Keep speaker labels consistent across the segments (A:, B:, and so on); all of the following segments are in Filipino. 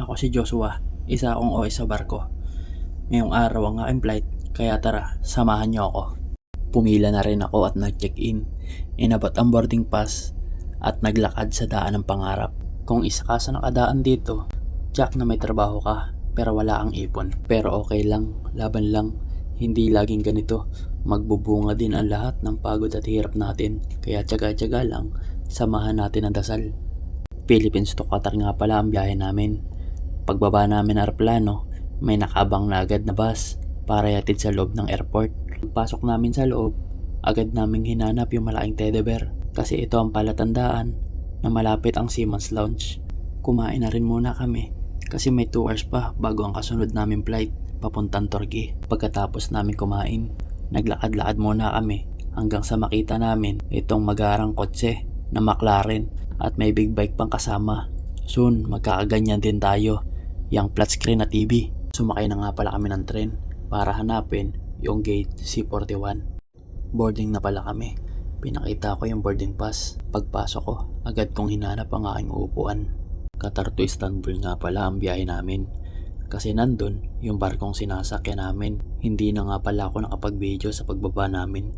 A: Ako si Joshua, isa akong OS sa barko. Ngayong araw ang aking flight, kaya tara, samahan niyo ako. Pumila na rin ako at nag-check-in. Inabot ang boarding pass at naglakad sa daan ng pangarap. Kung isa ka sa nakadaan dito, Jack na may trabaho ka pero wala ang ipon. Pero okay lang, laban lang. Hindi laging ganito. Magbubunga din ang lahat ng pagod at hirap natin. Kaya tsaga-tsaga lang, samahan natin ang dasal. Philippines to Qatar nga pala ang biyahe namin. Pagbaba namin ng aeroplano, may nakabang na agad na bus para yatid sa loob ng airport. Pasok namin sa loob, agad naming hinanap yung malaking teddy bear kasi ito ang palatandaan na malapit ang Siemens Lounge. Kumain na rin muna kami kasi may 2 hours pa bago ang kasunod namin flight papuntang Turkey. Pagkatapos namin kumain, naglakad-lakad muna kami hanggang sa makita namin itong magarang kotse na McLaren at may big bike pang kasama. Soon, magkakaganyan din tayo, yung flat screen na TV. Sumakay na nga pala kami ng tren para hanapin yung gate C41. Boarding na pala kami. Pinakita ko yung boarding pass. Pagpasok ko, agad kong hinanap ang aking uupuan. Qatar to Istanbul nga pala ang biyahe namin. Kasi nandun, yung barkong sinasakyan namin. Hindi na nga pala ako nakapag-video sa pagbaba namin.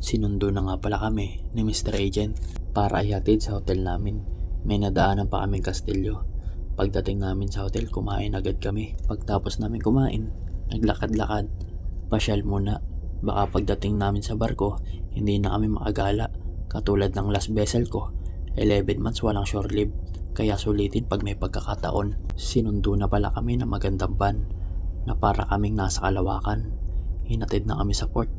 A: Sinundo na nga pala kami ni Mr. Agent para ihatid sa hotel namin. May nadaanan pa kaming kastilyo. Pagdating namin sa hotel, kumain agad kami. Pagtapos namin kumain, naglakad-lakad. Pasyal muna. Baka pagdating namin sa barko, hindi na kami makagala. Katulad ng last vessel ko, 11 months walang shore leave. Kaya sulitin pag may pagkakataon. Sinundo na pala kami ng magandang van na para kaming nasa kalawakan. Hinatid na kami sa port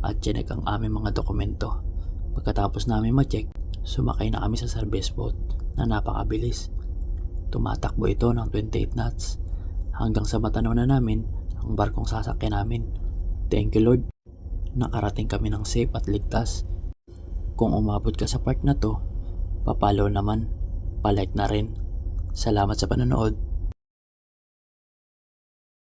A: at chinek ang aming mga dokumento. Pagkatapos namin ma-check, sumakay na kami sa service boat na napakabilis. Tumatakbo ito ng 28 knots hanggang sa matanaw na namin ang barkong sasakyan namin. Thank you Lord. Nakarating kami ng safe at ligtas. Kung umabot ka sa part na to, papalo naman, palike na rin. Salamat sa panonood.